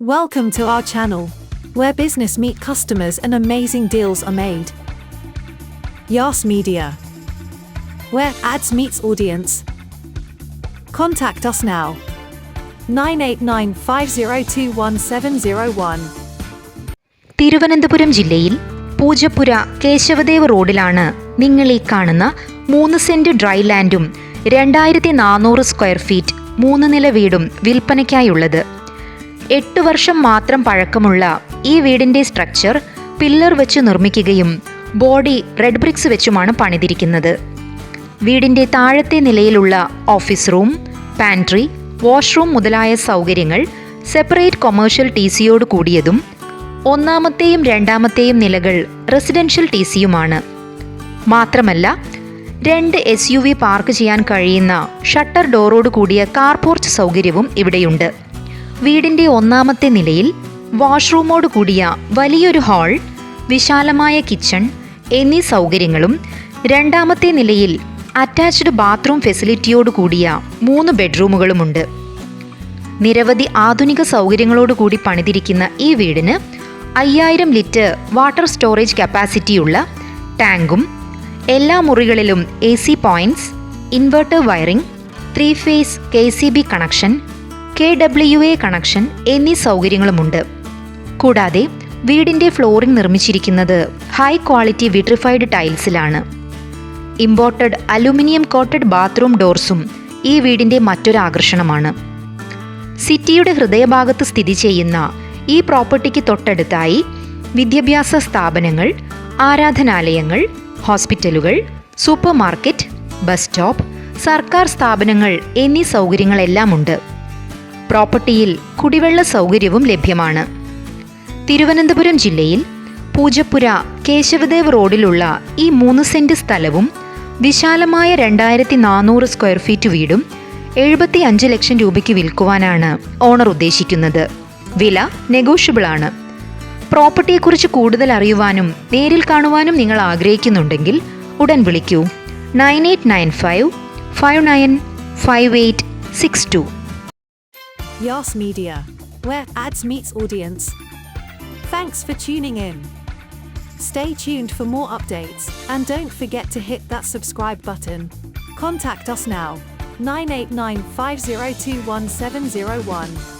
Welcome to our channel, where business meet customers and amazing deals are made. Yas Media, where ads meets audience. Contact us now. 989 5021 Thiruvananthapuram ജില്ലയിൽ പൂജപ്പുര കേശവദേവ് റോഡിലാണ് നിങ്ങൾ ഈ കാണുന്ന മൂന്ന് saint dry ലാൻഡും രണ്ടായിരത്തി നാനൂറ് സ്ക്വയർ ഫീറ്റ് മൂന്ന് നില വീടും വിൽപ്പനയ്ക്കായുള്ളത് എട്ട് വർഷം മാത്രം പഴക്കമുള്ള ഈ വീടിന്റെ സ്ട്രക്ചർ പില്ലർ വെച്ച് നിർമ്മിക്കുകയും ബോഡി റെഡ് ബ്രിക്സ് വെച്ചുമാണ് പണിതിരിക്കുന്നത്. വീടിന്റെ താഴത്തെ നിലയിലുള്ള ഓഫീസ് റൂം പാൻട്രി വാഷ്റൂം മുതലായ സൗകര്യങ്ങൾ സെപ്പറേറ്റ് കൊമേഴ്ഷ്യൽ ടി സിയോട് കൂടിയതും ഒന്നാമത്തെയും രണ്ടാമത്തെയും നിലകൾ റെസിഡൻഷ്യൽ ടി സിയുമാണ് മാത്രമല്ല രണ്ട് എസ് യു വി പാർക്ക് ചെയ്യാൻ കഴിയുന്ന ഷട്ടർ ഡോറോട് കൂടിയ കാർ പോർച്ച് സൗകര്യവും ഇവിടെയുണ്ട്. വീടിന്റെ ഒന്നാമത്തെ നിലയിൽ വാഷ്റൂമോട് കൂടിയ വലിയൊരു ഹാൾ വിശാലമായ കിച്ചൺ എന്നീ സൗകര്യങ്ങളും രണ്ടാമത്തെ നിലയിൽ അറ്റാച്ച്ഡ് ബാത്റൂം ഫെസിലിറ്റിയോട് കൂടിയ മൂന്ന് ബെഡ്റൂമുകളുമുണ്ട്. നിരവധി ആധുനിക സൗകര്യങ്ങളോടുകൂടി പണിതിരിക്കുന്ന ഈ വീടിന് അയ്യായിരം ലിറ്റർ വാട്ടർ സ്റ്റോറേജ് കപ്പാസിറ്റിയുള്ള ടാങ്കും എല്ലാ മുറികളിലും A C points inverter wiring three phase K C B connection K W A connection എന്നീ സൗകര്യങ്ങളുമുണ്ട്. കൂടാതെ വീടിന്റെ ഫ്ലോറിംഗ് നിർമ്മിച്ചിരിക്കുന്നത് ഹൈ ക്വാളിറ്റി വിട്രിഫൈഡ് ടൈൽസിലാണ്. ഇമ്പോർട്ടഡ് അലുമിനിയം കോട്ടഡ് ബാത്റൂം ഡോർസും ഈ വീടിന്റെ മറ്റൊരു ആകർഷണമാണ്. സിറ്റിയുടെ ഹൃദയഭാഗത്ത് സ്ഥിതി ചെയ്യുന്ന ഈ പ്രോപ്പർട്ടിക്ക് തൊട്ടടുത്തായി വിദ്യാഭ്യാസ സ്ഥാപനങ്ങൾ ആരാധനാലയങ്ങൾ ഹോസ്പിറ്റലുകൾ സൂപ്പർ മാർക്കറ്റ് ബസ് സ്റ്റോപ്പ് സർക്കാർ സ്ഥാപനങ്ങൾ എന്നീ സൗകര്യങ്ങളെല്ലാം ഉണ്ട് പ്രോപ്പർട്ടിയിൽ കുടിവെള്ള സൗകര്യവും ലഭ്യമാണ്. തിരുവനന്തപുരം ജില്ലയിൽ പൂജപ്പുര കേശവദേവ് റോഡിലുള്ള ഈ മൂന്ന് സെന്റ് സ്ഥലവും വിശാലമായ രണ്ടായിരത്തി നാനൂറ് സ്ക്വയർ ഫീറ്റ് വീടും എഴുപത്തി അഞ്ച് ലക്ഷം രൂപയ്ക്ക് വിൽക്കുവാനാണ് ഓണർ ഉദ്ദേശിക്കുന്നത്. വില നെഗോഷ്യബിൾ ആണ് പ്രോപ്പർട്ടിയെക്കുറിച്ച് കൂടുതൽ അറിയുവാനും നേരിൽ കാണുവാനും നിങ്ങൾ ആഗ്രഹിക്കുന്നുണ്ടെങ്കിൽ ഉടൻ വിളിക്കൂ. Nine eight nine five five nine five eight six two. Yas Media, where ads meets audience. Thanks for tuning in. Stay tuned for more updates and don't forget to hit that subscribe button. Contact us now 989 5021 701.